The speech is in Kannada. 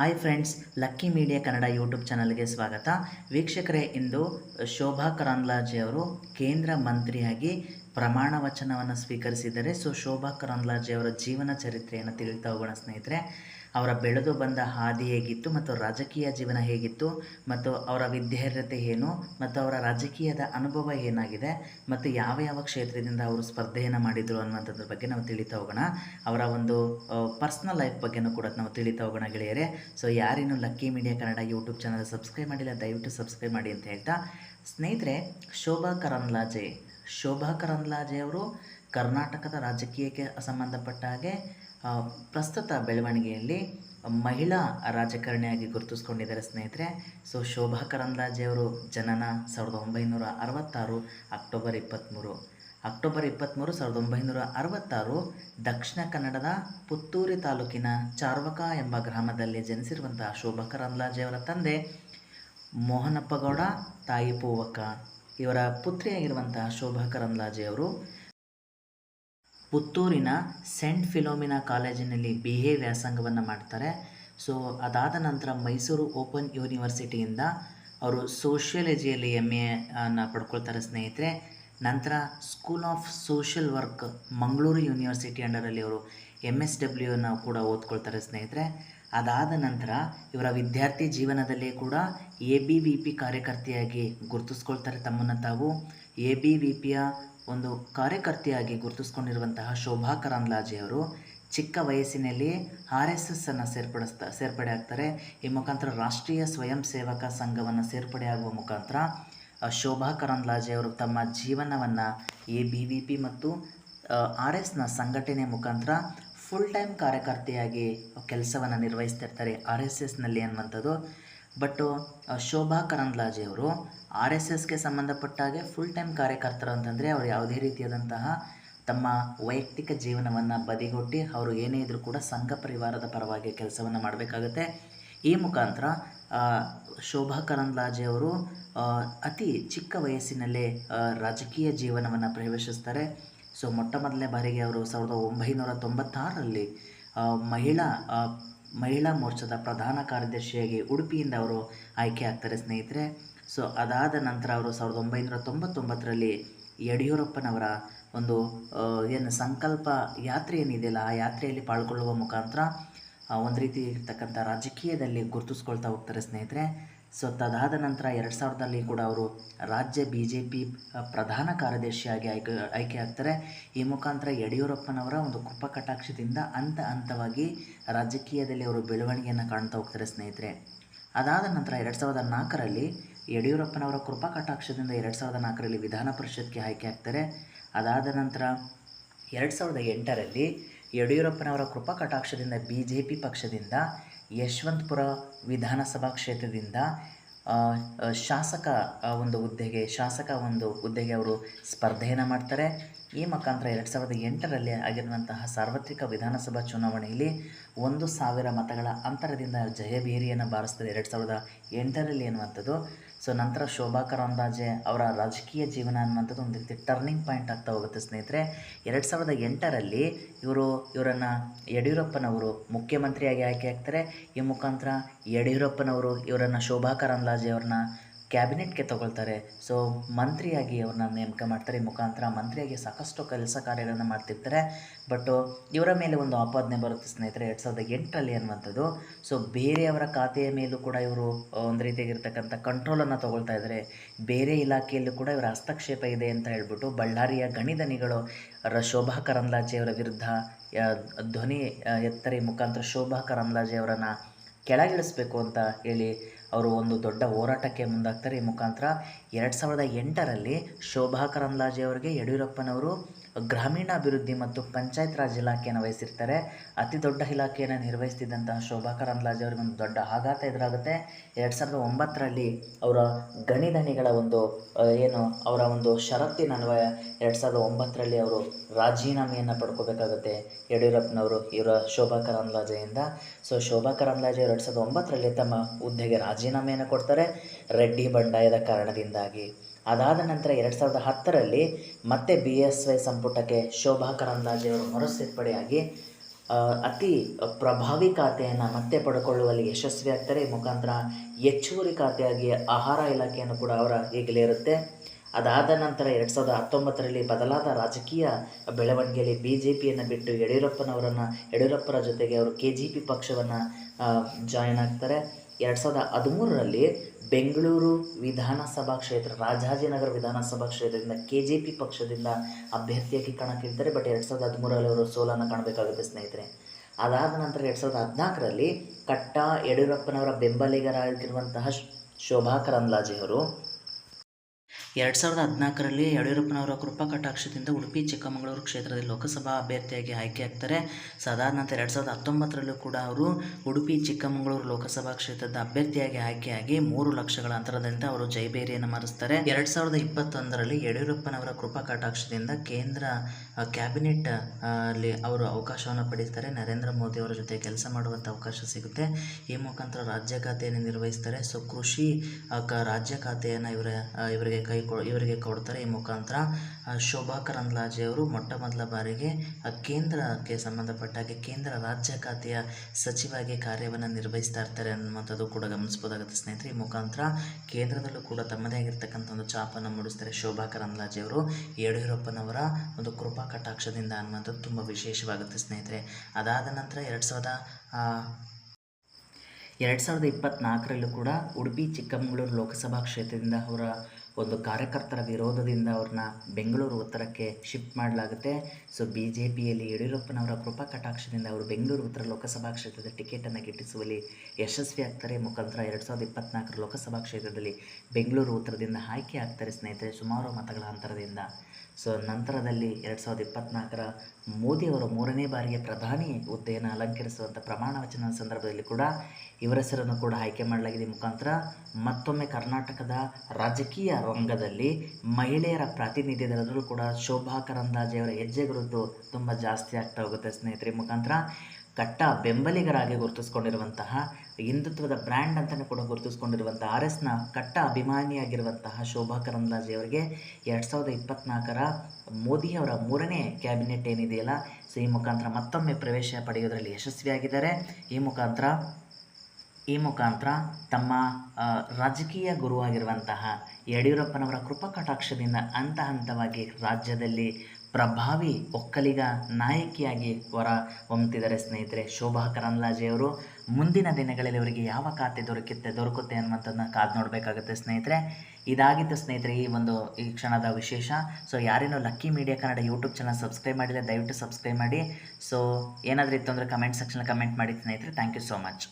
Hi friends lucky media Kannada YouTube ಚಾನಲ್ಗೆ ಸ್ವಾಗತ. ವೀಕ್ಷಕರೇ, ಇಂದು ಶೋಭಾ ಕರಂದ್ಲಾಜೆ ಅವರು ಕೇಂದ್ರ ಮಂತ್ರಿಯಾಗಿ ಪ್ರಮಾಣ ವಚನವನ್ನು ಸ್ವೀಕರಿಸಿದ್ದಾರೆ. ಸೊ ಶೋಭಾ ಕರಂದ್ಲಾಜೆ ಅವರ ಜೀವನ ಚರಿತ್ರೆಯನ್ನು ತಿಳಿತಾ ಹೋಗೋಣ ಸ್ನೇಹಿತರೆ. ಅವರ ಬೆಳೆದು ಬಂದ ಹಾದಿ ಹೇಗಿತ್ತು ಮತ್ತು ರಾಜಕೀಯ ಜೀವನ ಹೇಗಿತ್ತು ಮತ್ತು ಅವರ ವಿದ್ಯಾರ್ಹತೆ ಏನು ಮತ್ತು ಅವರ ರಾಜಕೀಯದ ಅನುಭವ ಏನಾಗಿದೆ ಮತ್ತು ಯಾವ ಯಾವ ಕ್ಷೇತ್ರದಿಂದ ಅವರು ಸ್ಪರ್ಧೆಯನ್ನು ಮಾಡಿದರು ಅನ್ನುವಂಥದ್ರ ಬಗ್ಗೆ ನಾವು ತಿಳಿತಾ ಹೋಗೋಣ. ಅವರ ಒಂದು ಪರ್ಸ್ನಲ್ ಲೈಫ್ ಬಗ್ಗೆನೂ ಕೂಡ ನಾವು ತಿಳಿತಾ ಹೋಗೋಣ ಗೆಳೆಯರೆ. So ಯಾರೇನು lucky media Kannada YouTube channel subscribe ಮಾಡಿಲ್ಲ, ದಯವಿಟ್ಟು ಸಬ್ಸ್ಕ್ರೈಬ್ ಮಾಡಿ ಅಂತ ಹೇಳ್ತಾ, ಸ್ನೇಹಿತರೆ, ಶೋಭಾ ಕರಂದ್ಲಾಜೆ ಶೋಭಾ ಕರಂದ್ಲಾಜೆ ಅವರು ಕರ್ನಾಟಕದ ರಾಜಕೀಯಕ್ಕೆ ಸಂಬಂಧಪಟ್ಟ ಹಾಗೆ ಪ್ರಸ್ತುತ ಬೆಳವಣಿಗೆಯಲ್ಲಿ ಮಹಿಳಾ ರಾಜಕಾರಣಿಯಾಗಿ ಗುರುತಿಸ್ಕೊಂಡಿದ್ದಾರೆ ಸ್ನೇಹಿತರೆ. ಸೊ ಶೋಭಾ ಕರಂದ್ಲಾಜೆ ಅವರು ಜನನ ಸಾವಿರದ ಒಂಬೈನೂರ ಅರವತ್ತಾರು, ಅಕ್ಟೋಬರ್ ಇಪ್ಪತ್ತ್ಮೂರು ಅಕ್ಟೋಬರ್ ಇಪ್ಪತ್ತ್ಮೂರು ಸಾವಿರದ ಒಂಬೈನೂರ ಅರವತ್ತಾರು, ದಕ್ಷಿಣ ಕನ್ನಡದ ಪುತ್ತೂರಿ ತಾಲೂಕಿನ ಚಾರ್ವಕ ಎಂಬ ಗ್ರಾಮದಲ್ಲಿ ಜನಿಸಿರುವಂತಹ ಶೋಭಾ ಕರಂದ್ಲಾಜೆ ಅವರ ತಂದೆ ಮೋಹನಪ್ಪಗೌಡ ತಾಯಿ ಪೂವಕ್ಕ ಇವರ ಪುತ್ರಿಯಾಗಿರುವಂತಹ ಶೋಭಾ ಕರಂದ್ಲಾಜೆ ಅವರು ಪುತ್ತೂರಿನ ಸೆಂಟ್ ಫಿಲೋಮಿನಾ ಕಾಲೇಜಿನಲ್ಲಿ ಬಿ ಎ ವ್ಯಾಸಂಗವನ್ನು ಮಾಡ್ತಾರೆ. ಸೊ ಅದಾದ ನಂತರ ಮೈಸೂರು ಓಪನ್ ಯೂನಿವರ್ಸಿಟಿಯಿಂದ ಅವರು ಸೋಷಿಯಾಲಜಿಯಲ್ಲಿ ಎಂ ಅನ್ನು ಪಡ್ಕೊಳ್ತಾರೆ ಸ್ನೇಹಿತರೆ. ನಂತರ school of social work Mangaluru university ಅಂಡರಲ್ಲಿ ಅವರು ಎಂ ಎಸ್ ಡಬ್ಲ್ಯೂನ ಕೂಡ ಓದ್ಕೊಳ್ತಾರೆ ಸ್ನೇಹಿತರೆ. ಅದಾದ ನಂತರ ಇವರ ವಿದ್ಯಾರ್ಥಿ ಜೀವನದಲ್ಲಿ ಕೂಡ ಎ ಬಿ ವಿ ಪಿ ಕಾರ್ಯಕರ್ತೆಯಾಗಿ ಗುರುತಿಸ್ಕೊಳ್ತಾರೆ ತಮ್ಮನ್ನು ತಾವು. ಎ ಬಿ ವಿ ಪಿಯ ಒಂದು ಕಾರ್ಯಕರ್ತೆಯಾಗಿ ಗುರುತಿಸ್ಕೊಂಡಿರುವಂತಹ ಶೋಭಾ ಕರಂದ್ಲಾಜೆ ಅವರು ಚಿಕ್ಕ ವಯಸ್ಸಿನಲ್ಲಿ ಆರ್ ಎಸ್ ಎಸ್ ಅನ್ನು ಸೇರ್ಪಡಿಸ್ತಾ, ಸೇರ್ಪಡೆ ಆಗ್ತಾರೆ. ಈ ಮುಖಾಂತರ ರಾಷ್ಟ್ರೀಯ ಸ್ವಯಂ ಸೇವಕ ಸಂಘವನ್ನು ಸೇರ್ಪಡೆಯಾಗುವ ಮುಖಾಂತರ ಶೋಭಾ ಕರಂದ್ಲಾಜೆ ಅವರು ತಮ್ಮ ಜೀವನವನ್ನು ಎ, ಬಿ, ವಿ, ಪಿ ಮತ್ತು ಆರ್ ಎಸ್ನ ಸಂಘಟನೆ ಮುಖಾಂತರ ಫುಲ್ ಟೈಮ್ ಕಾರ್ಯಕರ್ತೆಯಾಗಿ ಕೆಲಸವನ್ನು ನಿರ್ವಹಿಸ್ತಿರ್ತಾರೆ ಆರ್ ಎಸ್ ಎಸ್ನಲ್ಲಿ ಅನ್ನುವಂಥದ್ದು. ಬಟ್ಟು ಶೋಭಾ ಕರಂದ್ಲಾಜೆ ಅವರು ಆರ್ ಎಸ್ ಎಸ್ಗೆ ಸಂಬಂಧಪಟ್ಟ ಹಾಗೆ ಫುಲ್ ಟೈಮ್ ಕಾರ್ಯಕರ್ತರು ಅಂತಂದರೆ ಅವರು ಯಾವುದೇ ರೀತಿಯಾದಂತಹ ತಮ್ಮ ವೈಯಕ್ತಿಕ ಜೀವನವನ್ನು ಬದಿಗೊಟ್ಟಿ ಅವರು ಏನೇ ಇದ್ದರೂ ಕೂಡ ಸಂಘ ಪರಿವಾರದ ಪರವಾಗಿ ಕೆಲಸವನ್ನು ಮಾಡಬೇಕಾಗುತ್ತೆ. ಈ ಮುಖಾಂತರ ಶೋಭಾ ಕರಂದ್ಲಾಜೆ ಅವರು ಅತಿ ಚಿಕ್ಕ ವಯಸ್ಸಿನಲ್ಲೇ ರಾಜಕೀಯ ಜೀವನವನ್ನು ಪ್ರವೇಶಿಸ್ತಾರೆ. ಸೊ, ಮೊಟ್ಟ ಮೊದಲನೇ ಬಾರಿಗೆ ಅವರು ಸಾವಿರದ ಒಂಬೈನೂರ ತೊಂಬತ್ತಾರರಲ್ಲಿ ಮಹಿಳಾ ಮಹಿಳಾ ಮೋರ್ಚಾದ ಪ್ರಧಾನ ಕಾರ್ಯದರ್ಶಿಯಾಗಿ ಉಡುಪಿಯಿಂದ ಅವರು ಆಯ್ಕೆ ಆಗ್ತಾರೆ ಸ್ನೇಹಿತರೆ. ಸೊ ಅದಾದ ನಂತರ ಅವರು ಸಾವಿರದ ಒಂಬೈನೂರ ತೊಂಬತ್ತೊಂಬತ್ತರಲ್ಲಿ ಯಡಿಯೂರಪ್ಪನವರ ಒಂದು ಏನು ಸಂಕಲ್ಪ ಯಾತ್ರೆ ಏನಿದೆಯಲ್ಲ, ಆ ಯಾತ್ರೆಯಲ್ಲಿ ಪಾಲ್ಗೊಳ್ಳುವ ಮುಖಾಂತರ ಒಂದು ರೀತಿ ಇರ್ತಕ್ಕಂಥ ರಾಜಕೀಯದಲ್ಲಿ ಗುರುತಿಸ್ಕೊಳ್ತಾ ಹೋಗ್ತಾರೆ ಸ್ನೇಹಿತರೆ. ಸೊ ತದಾದ ನಂತರ ಎರಡು ಸಾವಿರದಲ್ಲಿ ಕೂಡ ಅವರು ರಾಜ್ಯ ಬಿ ಜೆ ಪಿ ಪ್ರಧಾನ ಕಾರ್ಯದರ್ಶಿಯಾಗಿ ಆಯ್ಕೆ ಆಯ್ಕೆ ಆಗ್ತಾರೆ. ಈ ಮುಖಾಂತರ ಯಡಿಯೂರಪ್ಪನವರ ಒಂದು ಕೃಪಕಟಾಕ್ಷದಿಂದ ಹಂತ ಹಂತವಾಗಿ ರಾಜಕೀಯದಲ್ಲಿ ಅವರು ಬೆಳವಣಿಗೆಯನ್ನು ಕಾಣ್ತಾ ಹೋಗ್ತಾರೆ ಸ್ನೇಹಿತರೆ. ಅದಾದ ನಂತರ ಎರಡು ಸಾವಿರದ ನಾಲ್ಕರಲ್ಲಿ ಯಡಿಯೂರಪ್ಪನವರ ಕೃಪಾ ಕಟಾಕ್ಷದಿಂದ ಎರಡು ಸಾವಿರದ ನಾಲ್ಕರಲ್ಲಿ ವಿಧಾನ ಪರಿಷತ್ಗೆ ಆಯ್ಕೆ ಆಗ್ತಾರೆ. ಅದಾದ ನಂತರ ಎರಡು ಸಾವಿರದ ಎಂಟರಲ್ಲಿ ಯಡಿಯೂರಪ್ಪನವರ ಕೃಪಾ ಕಟಾಕ್ಷದಿಂದ ಬಿ ಜೆ ಪಿ ಪಕ್ಷದಿಂದ ಯಶವಂತಪುರ ವಿಧಾನಸಭಾ ಕ್ಷೇತ್ರದಿಂದ ಶಾಸಕ ಒಂದು ಹುದ್ದೆಗೆ ಶಾಸಕ ಒಂದು ಹುದ್ದೆಗೆ ಅವರು ಸ್ಪರ್ಧೆಯನ್ನು ಮಾಡ್ತಾರೆ. ಈ ಮುಖಾಂತರ ಎರಡು ಸಾವಿರದ ಎಂಟರಲ್ಲಿ ಆಗಿರುವಂತಹ ಸಾರ್ವತ್ರಿಕ ವಿಧಾನಸಭಾ ಚುನಾವಣೆಯಲ್ಲಿ ಒಂದು ಸಾವಿರ ಮತಗಳ ಅಂತರದಿಂದ ಜಯಭೇರಿಯನ್ನು ಬಾರಿಸ್ತದೆ ಎರಡು ಸಾವಿರದ ಎಂಟರಲ್ಲಿ ಅನ್ನುವಂಥದ್ದು ಸೊ ನಂತರ ಶೋಭಾ ಕರಂದಾಜೆ ಅವರ ರಾಜಕೀಯ ಜೀವನ ಅನ್ನುವಂಥದ್ದು ಒಂದು ರೀತಿ ಟರ್ನಿಂಗ್ ಪಾಯಿಂಟ್ ಆಗ್ತಾ ಹೋಗುತ್ತೆ ಸ್ನೇಹಿತರೆ. ಎರಡು ಸಾವಿರದ ಎಂಟರಲ್ಲಿ ಇವರು, ಇವರನ್ನು ಯಡಿಯೂರಪ್ಪನವರು ಮುಖ್ಯಮಂತ್ರಿಯಾಗಿ ಆಯ್ಕೆ ಆಗ್ತಾರೆ. ಈ ಮುಖಾಂತರ ಯಡಿಯೂರಪ್ಪನವರು ಇವರನ್ನು ಶೋಭಾ ಕರಂದಾಜೆ ಅವ್ರನ್ನ ಕ್ಯಾಬಿನೆಟ್ಗೆ ತಗೊಳ್ತಾರೆ. ಸೊ, ಮಂತ್ರಿಯಾಗಿ ಅವ್ರನ್ನ ನೇಮಕ ಮಾಡ್ತಾರೆ. ಮುಖಾಂತರ ಮಂತ್ರಿಯಾಗಿ ಸಾಕಷ್ಟು ಕೆಲಸ ಕಾರ್ಯಗಳನ್ನು ಮಾಡ್ತಿರ್ತಾರೆ. ಬಟ್ಟು ಇವರ ಮೇಲೆ ಒಂದು ಆಪಾದನೆ ಬರುತ್ತೆ ಸ್ನೇಹಿತರೆ. ಎರಡು ಸಾವಿರದ ಎಂಟರಲ್ಲಿ ಅನ್ನುವಂಥದ್ದು. ಸೊ, ಬೇರೆಯವರ ಖಾತೆಯ ಮೇಲೂ ಕೂಡ ಇವರು ಒಂದು ರೀತಿಯಾಗಿರ್ತಕ್ಕಂಥ ಕಂಟ್ರೋಲನ್ನು ತಗೊಳ್ತಾ ಇದ್ದಾರೆ ಬೇರೆ ಇಲಾಖೆಯಲ್ಲೂ ಕೂಡ ಇವರ ಹಸ್ತಕ್ಷೇಪ ಇದೆ ಅಂತ ಹೇಳ್ಬಿಟ್ಟು ಬಳ್ಳಾರಿಯ ಗಣಿಧನಿಗಳು, ರ, ಶೋಭಾ ಕರಂದ್ಲಾಜೆಯವರ ವಿರುದ್ಧ ಧ್ವನಿ ಎತ್ತರಿ ಮುಖಾಂತರ ಶೋಭಾ ಕರಂದ್ಲಾಜೆಯವರನ್ನು ಕೆಳಗಿಳಿಸ್ಬೇಕು ಅಂತ ಹೇಳಿ ಅವರು ಒಂದು ದೊಡ್ಡ ಹೋರಾಟಕ್ಕೆ ಮುಂದಾಗ್ತಾರೆ. ಈ ಮುಖಾಂತರ ಎರಡು ಸಾವಿರದ ಎಂಟರಲ್ಲಿ ಶೋಭಾ ಕರಂದ್ಲಾಜೆ ಅವರಿಗೆ ಯಡಿಯೂರಪ್ಪನವರು ಗ್ರಾಮೀಣಾಭಿವೃದ್ಧಿ ಮತ್ತು ಪಂಚಾಯತ್ ರಾಜ್ ಇಲಾಖೆಯನ್ನು ವಹಿಸಿರ್ತಾರೆ. ಅತಿ ದೊಡ್ಡ ಇಲಾಖೆಯನ್ನು ನಿರ್ವಹಿಸ್ತಿದ್ದಂತಹ ಶೋಭಾ ಕರಂದ್ಲಾಜೆ ಅವರಿಗೆ ಒಂದು ದೊಡ್ಡ ಆಘಾತ ಎದುರಾಗುತ್ತೆ. ಎರಡು ಸಾವಿರದ ಒಂಬತ್ತರಲ್ಲಿ ಅವರ ಗಣಿಧಣಿಗಳ ಒಂದು ಏನು, ಅವರ ಒಂದು ಷರತ್ತಿನ ಅನ್ವಯ ಎರಡು ಸಾವಿರದ ಒಂಬತ್ತರಲ್ಲಿ ಅವರು ರಾಜೀನಾಮೆಯನ್ನು ಪಡ್ಕೋಬೇಕಾಗುತ್ತೆ ಯಡಿಯೂರಪ್ಪನವರು ಇವರ ಶೋಭಾ ಕರಂದ್ಲಾಜೆಯಿಂದ ಸೊ ಶೋಭಾ ಕರಂದ್ಲಾಜೆ ಎರಡು ಸಾವಿರದ ಒಂಬತ್ತರಲ್ಲಿ ತಮ್ಮ ಹುದ್ದೆಗೆ ರಾಜೀನಾಮೆಯನ್ನು ಕೊಡ್ತಾರೆ. ರೆಡ್ಡಿ ಬಂಡಾಯದ ಕಾರಣದಿಂದಾಗಿ. ಅದಾದ ನಂತರ ಎರಡು ಸಾವಿರದ ಹತ್ತರಲ್ಲಿ ಮತ್ತೆ ಬಿ ಎಸ್ ವೈ ಸಂಪುಟಕ್ಕೆ ಶೋಭಾ ಕರಂದಾಜೆಯವರು ಅವರು ಮರು ಸೇರ್ಪಡೆಯಾಗಿ ಅತಿ ಪ್ರಭಾವಿ ಖಾತೆಯನ್ನು ಮತ್ತೆ ಪಡ್ಕೊಳ್ಳುವಲ್ಲಿ ಯಶಸ್ವಿಯಾಗ್ತಾರೆ. ಈ ಮುಖಾಂತರ ಹೆಚ್ಚುವರಿ ಖಾತೆಯಾಗಿ ಆಹಾರ ಇಲಾಖೆಯನ್ನು ಕೂಡ ಅವರ ಈಗಲೇ ಇರುತ್ತೆ. ಅದಾದ ನಂತರ ಎರಡು ಸಾವಿರದ ಹತ್ತೊಂಬತ್ತರಲ್ಲಿ ಬದಲಾದ ರಾಜಕೀಯ ಬೆಳವಣಿಗೆಯಲ್ಲಿ ಬಿ ಜೆ ಪಿಯನ್ನು ಬಿಟ್ಟು ಯಡಿಯೂರಪ್ಪನವರನ್ನು, ಯಡಿಯೂರಪ್ಪರ ಜೊತೆಗೆ ಅವರು ಕೆ ಜಿ ಪಿ ಪಕ್ಷವನ್ನು ಜಾಯಿನ್ ಆಗ್ತಾರೆ. ಎರಡು ಸಾವಿರದ ಹದಿಮೂರರಲ್ಲಿ ಬೆಂಗಳೂರು ವಿಧಾನಸಭಾ ಕ್ಷೇತ್ರ, ರಾಜಾಜಿನಗರ ವಿಧಾನಸಭಾ ಕ್ಷೇತ್ರದಿಂದ ಕೆ ಜೆ ಪಿ ಪಕ್ಷದಿಂದ ಅಭ್ಯರ್ಥಿಯಾಗಿ ಕಣಕ್ಕಿಳ್ತಾರೆ. ಬಟ್ ಎರಡು ಸಾವಿರದ ಹದಿಮೂರರಲ್ಲಿ ಅವರು ಸೋಲನ್ನು ಕಾಣಬೇಕಾಗುತ್ತೆ ಸ್ನೇಹಿತರೆ. ಅದಾದ ನಂತರ ಎರಡು ಸಾವಿರದ ಹದಿನಾಲ್ಕರಲ್ಲಿ ಕಟ್ಟ ಯಡಿಯೂರಪ್ಪನವರ ಬೆಂಬಲಿಗರಾಗಿರುವಂತಹ ಶೋಭಾ ಕರಂದ್ಲಾಜೆ ಅವರು ಎರಡು ಸಾವಿರದ ಹದಿನಾಲ್ಕರಲ್ಲಿ ಯಡಿಯೂರಪ್ಪನವರ ಕೃಪಾ ಕಟಾಕ್ಷದಿಂದ ಉಡುಪಿ, ಚಿಕ್ಕಮಗಳೂರು ಕ್ಷೇತ್ರದಲ್ಲಿ ಲೋಕಸಭಾ ಅಭ್ಯರ್ಥಿಯಾಗಿ ಆಯ್ಕೆಯಾಗ್ತಾರೆ ಅದಾದ ನಂತರ ಎರಡು ಸಾವಿರದ ಹತ್ತೊಂಬತ್ತರಲ್ಲೂ ಕೂಡ ಅವರು ಉಡುಪಿ, ಚಿಕ್ಕಮಗಳೂರು ಲೋಕಸಭಾ ಕ್ಷೇತ್ರದ ಅಭ್ಯರ್ಥಿಯಾಗಿ ಆಯ್ಕೆಯಾಗಿ ಮೂರು ಲಕ್ಷಗಳ ಅಂತರದಿಂದ ಅವರು ಜೈಬೇರಿಯನ್ನು ಮರೆಸ್ತಾರೆ ಎರಡು ಸಾವಿರದ ಇಪ್ಪತ್ತೊಂದರಲ್ಲಿ ಯಡಿಯೂರಪ್ಪನವರ ಕೃಪಾ ಕಟಾಕ್ಷದಿಂದ ಕೇಂದ್ರ ಕ್ಯಾಬಿನೆಟ್ ಅಲ್ಲಿ ಅವರು ಅವಕಾಶವನ್ನು ಪಡೀತಾರೆ ನರೇಂದ್ರ ಮೋದಿ ಅವರ ಜೊತೆ ಕೆಲಸ ಮಾಡುವಂಥ ಅವಕಾಶ ಸಿಗುತ್ತೆ. ಈ ಮುಖಾಂತರ ರಾಜ್ಯ ಖಾತೆಯನ್ನು ನಿರ್ವಹಿಸ್ತಾರೆ. ಸೊ, ಕೃಷಿ ರಾಜ್ಯ ಖಾತೆಯನ್ನು ಇವರ ಇವರಿಗೆ ಕೊ ಇವರಿಗೆ ಕೊಡ್ತಾರೆ. ಈ ಮುಖಾಂತರ ಶೋಭಾ ಕರಂದ್ಲಾಜೆ ಅವರು ಮೊಟ್ಟ ಮೊದಲ ಬಾರಿಗೆ ಕೇಂದ್ರಕ್ಕೆ ಸಂಬಂಧಪಟ್ಟ ಹಾಗೆ ಕೇಂದ್ರ ರಾಜ್ಯ ಖಾತೆಯ ಸಚಿವಾಗಿ ಕಾರ್ಯವನ್ನು ನಿರ್ವಹಿಸ್ತಾ ಇರ್ತಾರೆ ಅನ್ನುವಂಥದ್ದು ಕೂಡ ಗಮನಿಸ್ಬೋದಾಗುತ್ತೆ ಸ್ನೇಹಿತರೆ. ಈ ಮುಖಾಂತರ ಕೇಂದ್ರದಲ್ಲೂ ಕೂಡ ತಮ್ಮದೇ ಆಗಿರ್ತಕ್ಕಂಥ ಒಂದು ಛಾಪನ್ನು ಮೂಡಿಸ್ತಾರೆ ಶೋಭಾ ಕರಂದ್ಲಾಜೆ ಅವರು. ಯಡಿಯೂರಪ್ಪನವರ ಒಂದು ಕೃಪಾ ಕಟಾಕ್ಷದಿಂದ ಅನ್ನುವಂಥದ್ದು ತುಂಬ ವಿಶೇಷವಾಗುತ್ತೆ ಸ್ನೇಹಿತರೆ. ಅದಾದ ನಂತರ ಎರಡು ಸಾವಿರದ ಎರಡು ಸಾವಿರದ ಇಪ್ಪತ್ತ್ನಾಲ್ಕರಲ್ಲೂ ಕೂಡ ಉಡುಪಿ ಚಿಕ್ಕಮಗಳೂರು ಲೋಕಸಭಾ ಕ್ಷೇತ್ರದಿಂದ ಅವರ ಒಂದು ಕಾರ್ಯಕರ್ತರ ವಿರೋಧದಿಂದ ಅವ್ರನ್ನ ಬೆಂಗಳೂರು ಉತ್ತರಕ್ಕೆ ಶಿಫ್ಟ್ ಮಾಡಲಾಗುತ್ತೆ. ಸೊ ಬಿ ಜೆ ಪಿಯಲ್ಲಿ ಯಡಿಯೂರಪ್ಪನವರ ಕೃಪಾ ಕಟಾಕ್ಷದಿಂದ ಅವರು ಬೆಂಗಳೂರು ಉತ್ತರ ಲೋಕಸಭಾ ಕ್ಷೇತ್ರದ ಟಿಕೆಟನ್ನು ಗಿಟ್ಟಿಸುವಲ್ಲಿ ಯಶಸ್ವಿ ಆಗ್ತಾರೆ. ಮುಖಾಂತರ ಎರಡು ಸಾವಿರದ ಇಪ್ಪತ್ನಾಲ್ಕರ ಲೋಕಸಭಾ ಕ್ಷೇತ್ರದಲ್ಲಿ ಬೆಂಗಳೂರು ಉತ್ತರದಿಂದ ಆಯ್ಕೆ ಆಗ್ತಾರೆ ಸ್ನೇಹಿತರೆ. ಸುಮಾರು ಮತಗಳ ಅಂತರದಿಂದ. ಸೊ ನಂತರದಲ್ಲಿ ಎರಡು ಸಾವಿರದ ಇಪ್ಪತ್ತ್ನಾಲ್ಕರ ಮೋದಿಯವರು ಮೂರನೇ ಬಾರಿಗೆ ಪ್ರಧಾನಿ ಹುದ್ದೆಯನ್ನು ಅಲಂಕರಿಸುವಂಥ ಪ್ರಮಾಣ ವಚನ ಸಂದರ್ಭದಲ್ಲಿ ಕೂಡ ಇವರ ಹೆಸರನ್ನು ಕೂಡ ಆಯ್ಕೆ ಮಾಡಲಾಗಿದೆ. ಮುಖಾಂತರ ಮತ್ತೊಮ್ಮೆ ಕರ್ನಾಟಕದ ರಾಜಕೀಯ ರಂಗದಲ್ಲಿ ಮಹಿಳೆಯರ ಪ್ರಾತಿನಿಧ್ಯದಲ್ಲೂ ಕೂಡ ಶೋಭಾ ಕರಂದಾಜೆಯವರ ಹೆಜ್ಜೆ ಗುರುತು ತುಂಬ ಜಾಸ್ತಿ ಆಗ್ತಾ ಹೋಗುತ್ತೆ ಸ್ನೇಹಿತರೆ. ಮುಖಾಂತರ ಕಟ್ಟ ಬೆಂಬಲಿಗರಾಗಿ ಗುರುತಿಸ್ಕೊಂಡಿರುವಂತಹ, ಹಿಂದುತ್ವದ ಬ್ರ್ಯಾಂಡ್ ಅಂತಲೇ ಕೂಡ ಗುರುತಿಸ್ಕೊಂಡಿರುವಂಥ ಆರ್ ಎಸ್ನ ಕಟ್ಟ ಅಭಿಮಾನಿಯಾಗಿರುವಂತಹ ಶೋಭಾ ಕರಂದ್ಲಾಜೆಯವರಿಗೆ ಎರಡು ಸಾವಿರದ ಇಪ್ಪತ್ನಾಲ್ಕರ ಮೋದಿಯವರ ಮೂರನೇ ಕ್ಯಾಬಿನೆಟ್ ಏನಿದೆಯಲ್ಲ ಸೊ ಈ ಮುಖಾಂತರ ಮತ್ತೊಮ್ಮೆ ಪ್ರವೇಶ ಪಡೆಯೋದರಲ್ಲಿ ಯಶಸ್ವಿಯಾಗಿದ್ದಾರೆ. ಈ ಮುಖಾಂತರ ಈ ಮುಖಾಂತರ ತಮ್ಮ ರಾಜಕೀಯ ಗುರುವಾಗಿರುವಂತಹ ಯಡಿಯೂರಪ್ಪನವರ ಕೃಪಾ ಕಟಾಕ್ಷದಿಂದ ಹಂತ ಹಂತವಾಗಿ ರಾಜ್ಯದಲ್ಲಿ ಪ್ರಭಾವಿ ಒಕ್ಕಲಿಗ ನಾಯಕಿಯಾಗಿ ಹೊರ ಹೊಮ್ತಿದ್ದಾರೆ ಸ್ನೇಹಿತರೆ. ಶೋಭಾ ಕರಂದ್ಲಾಜೆಯವರು ಮುಂದಿನ ದಿನಗಳಲ್ಲಿ ಅವರಿಗೆ ಯಾವ ಖಾತೆ ದೊರಕುತ್ತೆ ದೊರಕುತ್ತೆ ಅನ್ನುವಂಥದ್ದನ್ನ ಕಾದು ನೋಡಬೇಕಾಗುತ್ತೆ ಸ್ನೇಹಿತರೆ. ಇದಾಗಿತ್ತು ಸ್ನೇಹಿತರೆ ಈ ಒಂದು, ಈ ಕ್ಷಣದ ವಿಶೇಷ. So ಯಾರೇನೋ lucky media Kannada YouTube channel subscribe ಮಾಡಿದರೆ ದಯವಿಟ್ಟು ಸಬ್ಸ್ಕ್ರೈಬ್ ಮಾಡಿ. ಸೊ ಏನಾದರೂ ಇತ್ತು ಅಂದರೆ ಕಮೆಂಟ್ ಸೆಕ್ಷನ್ ಕಮೆಂಟ್ ಮಾಡಿ ಸ್ನೇಹಿತರೆ. Thank you so much